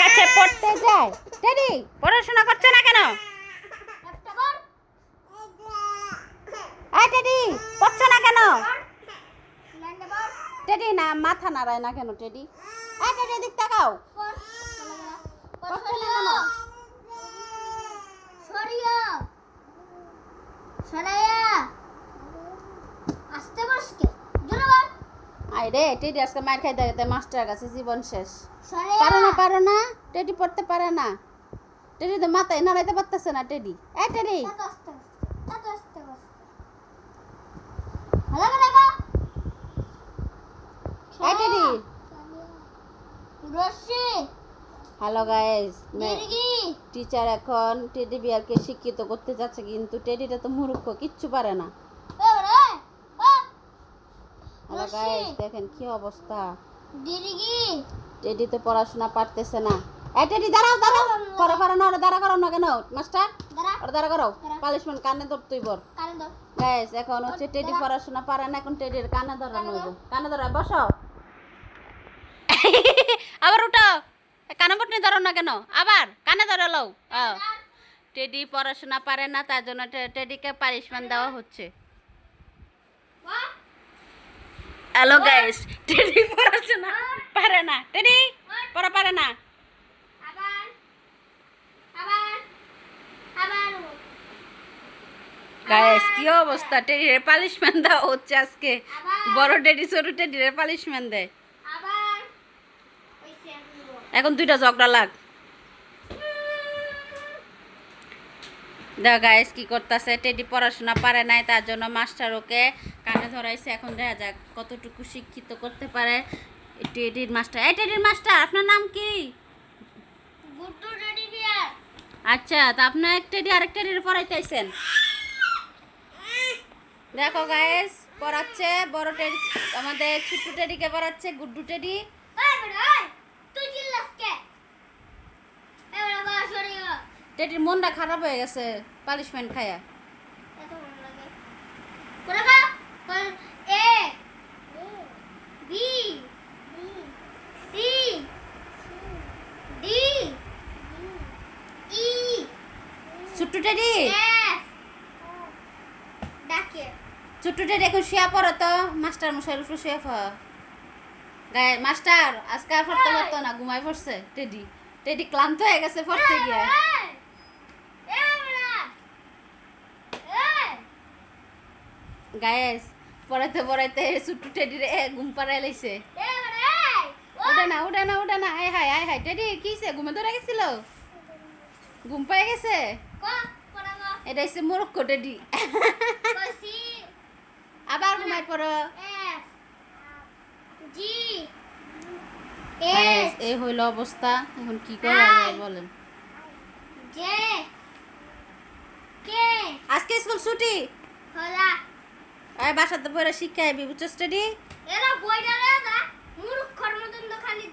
কাছে পড়তে যায়। টেডি, পড়াশোনা করছে না কেন? আয় টেডি, পড়ছে না কেন? টেডি, না, মাথা নাড়ায় না কেন টেডি? আয় টেডি দিক তাকাও। সরিয়া সরাইয়া রে টেডি আজকে দেখাতে মাস্টার কাছে জীবন শেষ। পারে না পারে না টেডি পড়তে পারে না। টেডি তো মাথায় নাড়াইতে পারতেছে না টেডি। এ টেডি। হ্যালো গাইস টিচার এখন টেডি বিয়ারকে শিক্ষিত করতে যাচ্ছে কিন্তু টেডিটা তো মূর্খ কিচ্ছু পারে না। গাইস দেখেন কি অবস্থা। টেডি তো পড়াশোনা পারতেছে না। এই টেডি দাঁড়াও দাঁড়াও। পরে পারে না ওরা দাঁড়া করো না কেন? মাস্টার? ওরা দাঁড়া করো। পালিশমেন্ট কানে ধরতেই বর গাইস এখন হচ্ছে টেডি পড়াশোনা পারে না এখন টেডির কানে ধরানো হইব কানে ধরা বসো। আবার উঠো। কানে বটনি ধরো না কেন? আবার কানে ধরো লও। টেডি পড়াশোনা পারে না তার জন্য টেডিকে পানিশমেন্ট দেওয়া হচ্ছে। হ্যালো গাইস টেডি পড়াশোনা পারে না। টেডি পড়া পারে না। গাইস কি অবস্থা? টেডির দেওয়া হচ্ছে আজকে। বড় টেডি ছোট টেডির পানিশমেন্ট দেয়। এখন দুইটা ঝগড়া লাগ। দেখ গাইস কি করতেছে? টেডি পড়াশোনা পারে নাই তার জন্য মাস্টার ওকে ধরাইছে এখন দেখা যাক কতটুকু শিক্ষিত করতে পারে টেডির মাস্টার এই টেডির মাস্টার আপনার নাম কি? আচ্ছা তা আপনার এক টেডি আরেক টেডির পড়াইতেছেন। দেখো গাইস পড়াচ্ছে বড় টেডি আমাদের ছোট্ট টেডিকে পড়াচ্ছে গুড্ডু টেডি টেডির মনটা খারাপ হয়ে গেছে পানিশমেন্ট খায়া। এত ভালো লাগে করে গা call A B C D E ছোট্ট টেডি ডাকে ছোট্ট টেডি এখন শুয়ে পড়ো তো মাস্টার মশাইয়ের উপরে শুয়ে পড় গায়ে মাস্টার আজকে আর পড়তে পারতো না ঘুমাই পড়ছে টেডি টেডি ক্লান্ত হয়ে গেছে পড়তে গিয়ে গায়েস পড়াইতে পড়াইতে ছোট্ট টেডি রে ঘুম পাড়াই লাইছে। উঠে না উঠে না উঠে না আয় হায় আয় হায় টেডি কিছে ঘুমে ধরে গেছিল? ঘুম পাই গেছে? এটা হচ্ছে মোরক্কো টেডি। আবার ঘুমাই পড়ো। এই হইল অবস্থা। এখন কি করা বলেন। আজকে স্কুল ছুটি। আয় বাসাতে পড়ে শিক্ষা বিবুচ স্টাডি এরা বইটা মূর্খর মতন তো খালি